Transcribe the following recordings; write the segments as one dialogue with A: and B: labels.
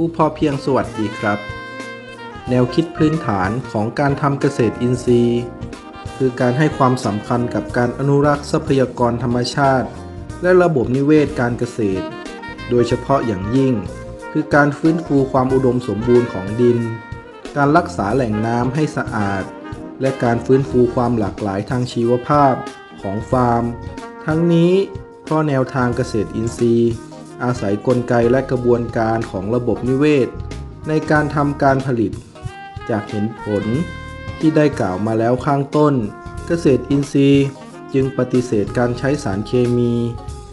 A: ผู้พอเพียงสวัสดีครับ แนวคิดพื้นฐานของการทำเกษตรอินทรีย์ คือการให้ความสำคัญกับการอนุรักษ์ทรัพยากรธรรมชาติ และระบบนิเวศการเกษตร โดยเฉพาะอย่างยิ่ง คือการฟื้นฟูความอุดมสมบูรณ์ของดิน การรักษาแหล่งน้ำให้สะอาด และการฟื้นฟูความหลากหลายทางชีวภาพของฟาร์ม ทั้งนี้เพราะแนวทางเกษตรอินทรีย์ อาศัยกลไกและกระบวนการของระบบนิเวศ ในการทำการผลิต จากเห็นผลที่ได้กล่าวมาแล้วข้างต้น เกษตรอินทรีย์จึงปฏิเสธการใช้สารเคมี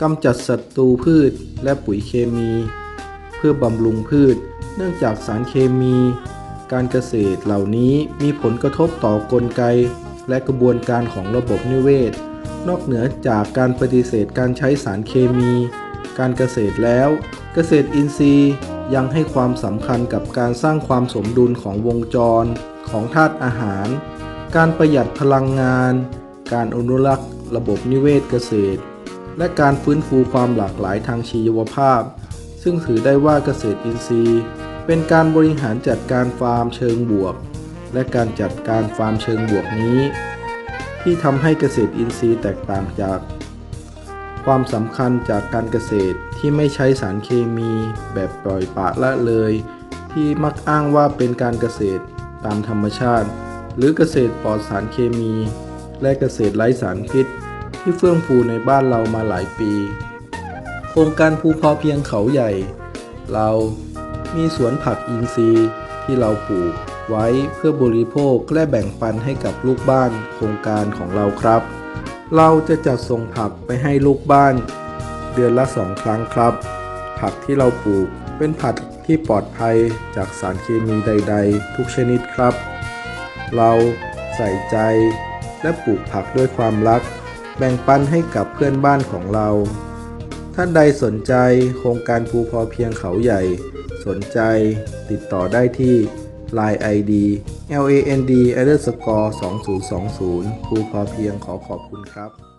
A: กำจัดศัตรูพืชและปุ๋ยเคมี เพื่อบำรุงพืช เนื่องจากสารเคมี การเกษตรเหล่านี้มีผลกระทบต่อกลไก และกระบวนการของระบบนิเวศ นอกเหนือจากการปฏิเสธการใช้สารเคมี การเกษตรแล้ว เกษตรอินทรีย์ยังให้ความสำคัญกับการสร้างความสมดุลของวงจร ของธาตุอาหาร การประหยัดพลังงาน การอนุรักษ์ ระบบนิเวศเกษตร และการฟื้นฟูความหลากหลายทางชีวภาพ ซึ่งถือได้ว่าเกษตรอินทรีย์ เป็นการบริหารจัดการฟาร์มเชิงบวก และการจัดการฟาร์มเชิงบวกนี้ ที่ทำให้เกษตรอินทรีย์แตกต่างจาก ความสำคัญจากการเกษตรที่ไม่ใช้สารเคมีแบบปล่อยปะละเลย ที่มักอ้างว่าเป็นการเกษตรตามธรรมชาติ หรือเกษตรปลอดสารเคมี และเกษตรไร้สารพิษ ที่เฟื่องฟูในบ้านเรามาหลายปี โครงการภูพอเพียงเขาใหญ่ เรามีสวนผักอินทรีย์ที่เราปลูกไว้เพื่อบริโภคและแบ่งปันให้กับลูกบ้านโครงการของเราครับ เราจะจัดส่งผักไปให้ลูกบ้าน เดือนละสองครั้งครับ ผักที่เราปลูกเป็นผักที่ปลอดภัยจากสารเคมีใด ๆ ทุกชนิดครับ เราใส่ใจและปลูกผักด้วยความรัก แบ่งปันให้กับเพื่อนบ้านของเรา ท่านใดสนใจโครงการภูพอเพียงเขาใหญ่ สนใจติดต่อได้ที่ Line ID land underscore 2020ภูพอเพียงขอขอบคุณครับ